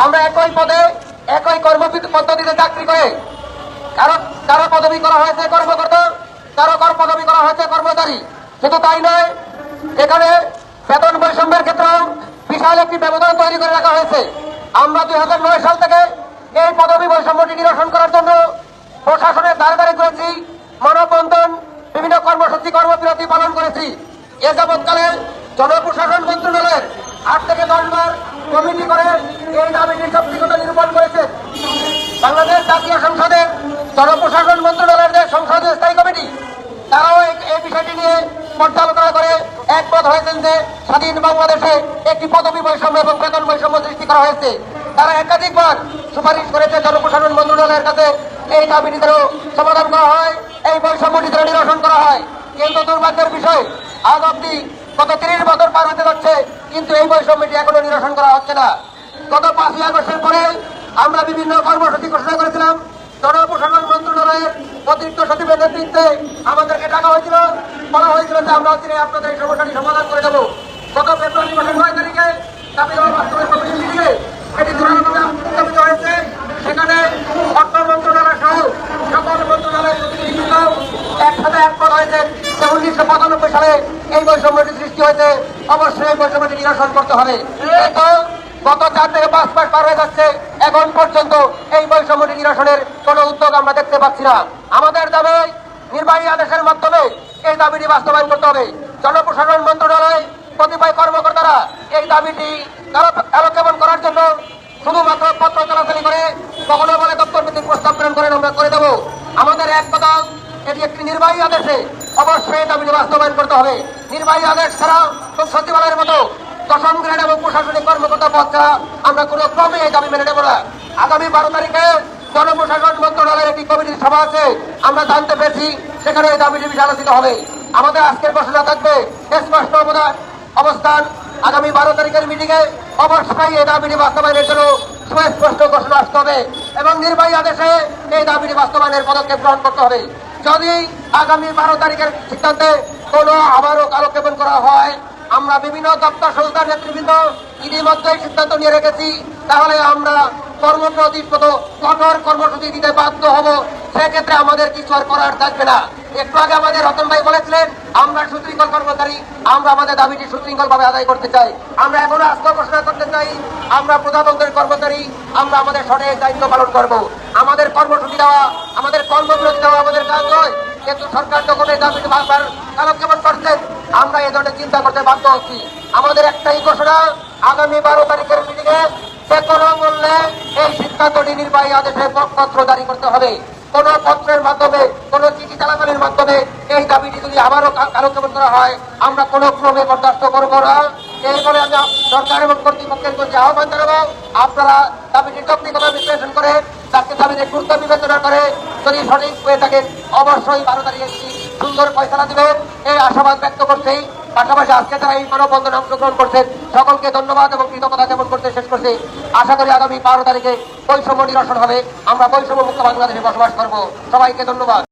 আমরা একই পদে, একই কর্ম পদ্ধতিতে চাকরি করে। কারও কারও পদবি করা হয়েছে কর্মকর্তা, কারও কর পদবি করা হয়েছে কর্মচারী। শুধু তাই নয়, এখানে বেতন বৈষম্যের ক্ষেত্রেও বিশাল একটি ব্যবধান তৈরি করে রাখা হয়েছে। আমরা দুই হাজার নয় সাল থেকে এই পদবি বৈষম্যটি নিরসন করার জন্য প্রশাসনের দ্বারে দ্বারে করেছি মানববন্ধন বিভিন্ন কর্মসূচি, কর্মবিরতি পালন করেছি। এ যাবৎকালে জনপ্রশাসন মন্ত্রণালয়ের আট থেকে দশ বার কমিটি করে এই দাবিটির শক্তিগত নিরূপণ করেছে। বাংলাদেশ জাতীয় সংসদের জনপ্রশাসন মন্ত্রণালয়ের যে সংসদীয় স্থায়ী কমিটি, তারাও এই বিষয়টি নিয়ে পর্যালোচনা করে একমত হয়েছেন যে স্বাধীন বাংলাদেশে একটি পদবি বৈষম্য এবং বেতন বৈষম্য সৃষ্টি করা হয়েছে। তারা একাধিকবার সুপারিশ করেছে জনপ্রশাসন মন্ত্রণালয়ের কাছে এই দাবিটিদেরও সমাধান করা হয়, এই বৈষম্যটি যেন নিরসন করা হয়। কিন্তু দুর্ভাগ্যের বিষয়, আজ অব্দি গত তিরিশ বছর পার হতে যাচ্ছে, কিন্তু এই বৈষম্যটি এখনও নিরসন করা হচ্ছে না। গত পাঁচই আগস্টের পরে আমরা বিভিন্ন কর্মসূচি ঘোষণা করেছিলাম। জনপ্রশাসন মন্ত্রণালয়ের অতিরিক্ত সচিবের নেতৃত্বে আমাদেরকে ডাকা হয়েছিল। বলা হয়েছিল যে আমরা অচিরে আপনাদের এই সমস্যাটি সমাধান করে দেবো। গত ফেব্রুয়ারি মাসের নয় তারিখে এটি উত্থাপিত হয়েছে। সেখানে অর্থ মন্ত্রণালয় সহ সকল মন্ত্রণালয়ের প্রতিনিধিবৃন্দ একসাথে একমত হয়েছে যে উনিশশো পঁচানব্বই সালে এই বৈষম্যটি সৃষ্টি হয়েছে, অবশ্যই বৈষম্যটি নিরসন করতে হবে। গত চার থেকে পাঁচ মাস পার হয়ে যাচ্ছে, এখন পর্যন্ত এই বৈষম্যটি নিরসনের কোন উদ্যোগ আমরা দেখতে পাচ্ছি না। আমাদের দাবি, নির্বাহী আদেশের মাধ্যমে এই দাবিটি বাস্তবায়ন করতে হবে। জনপ্রশাসন মন্ত্রণালয়, কতিপয় কর্মকর্তারা এই দাবিটি আলোচনা করার জন্য শুধুমাত্র পত্র চলাচলি করে কখনো বলে দপ্তর প্রস্তাব প্রেরণ করেন আমরা করে দেবো। আমাদের এক কথা, এটি একটি নির্বাহী আদেশে অবশ্যই দাবিটি বাস্তবায়ন করতে হবে। নির্বাহী আদেশ ছাড়া খুব সচিবালয়ের মতো দশম গ্রেড এবং প্রশাসনিক কর্মকর্তা পদ আমরা কোনো ক্রমে এই দাবি মেনে নেব না। আগামী বারো তারিখে জনপ্রশাসন মন্ত্রণালয়ের একটি কমিটির সভা আছে। আমরা জানতে পেরেছি সেখানে এই দাবিটি বিষয়ে আলোচিত হবে। আমাদের আজকের ঘোষণা থাকবে, স্পষ্ট অবস্থান। আগামী বারো তারিখের মিটিংয়ে অবশ্যই এই দাবিটি বাস্তবায়নের জন্য সুস্পষ্ট ঘোষণা আসতে হবে এবং নির্বাহী আদেশে এই দাবিটি বাস্তবায়নের পদক্ষেপ গ্রহণ করতে হবে। যদি আগামী বারো তারিখের সিদ্ধান্তে কোনো আবারও কালক্ষেপণ করা হয়, আমরা বিভিন্ন দপ্তর সংস্থার নেতৃবৃন্দ ইতিমধ্যেই সিদ্ধান্ত নিয়ে রেখেছি, তাহলে আমরা কর্মপ্রতিপদ কঠোর কর্মসূচি দিতে বাধ্য হব। সেক্ষেত্রে আমাদের কিছু আর করার থাকবে না। একটু আগে আমাদের রতন ভাই বলেছিলেন আমরা সুশৃঙ্খল কর্মচারী আমরা আমাদের দাবিটি সুশৃঙ্খল ভাবে আদায় করতে চাই। আমরা এখনও আস্থা ঘোষণা করতে চাই, আমরা প্রজাতন্ত্রের কর্মচারী, আমরা আমাদের সঠিক দায়িত্ব পালন করব। আমাদের কর্মসূচি দেওয়া, আমাদের কর্মবিরতি দেওয়া আমাদের কাজ নয়, কিন্তু সরকার যখন এই দাবিটি বারবার কালক্ষেপণ করছেন আমরা এই ধরনের চিন্তা করতে বাধ্য হচ্ছি। আমাদের একটাই ঘোষণা, আগামী বারো তারিখের মিটিংয়ে যে কোনো মূল্যে এই সিদ্ধান্তটি নির্বাহী আদেশে পত্র জারি করতে হবে। কোন পত্রের মাধ্যমে, কোন চিঠি চালাচালির মাধ্যমে এই দাবিটি যদি আবারও কালক্ষেপণ করা হয়, আমরা কোনো ক্রমে বরদাস্ত করব না। এই বলে আমি সরকার এবং কর্তৃপক্ষের কাছে আহ্বান জানাব, আপনারা দাবিটি যৌক্তিকতা বিশ্লেষণ করে তাকে দাবিতে গুরুত্ব বিবেচনা করে যদি সঠিক হয়ে থাকে, অবশ্যই বারো তারিখে একটি সুন্দর ফয়সলা দিবেন। এই আশাবাদ ব্যক্ত করছি। পাশাপাশি আজকে যারা এই মানববন্ধনে অংশগ্রহণ করছেন, সকলকে ধন্যবাদ এবং কৃতজ্ঞতা জ্ঞাপন করতে শেষ করছি। আশা করি আগামী বারো তারিখে বৈষম্য নিরসন হবে। আমরা বৈষম্য মুক্ত বাংলাদেশে বসবাস করব। সবাইকে ধন্যবাদ।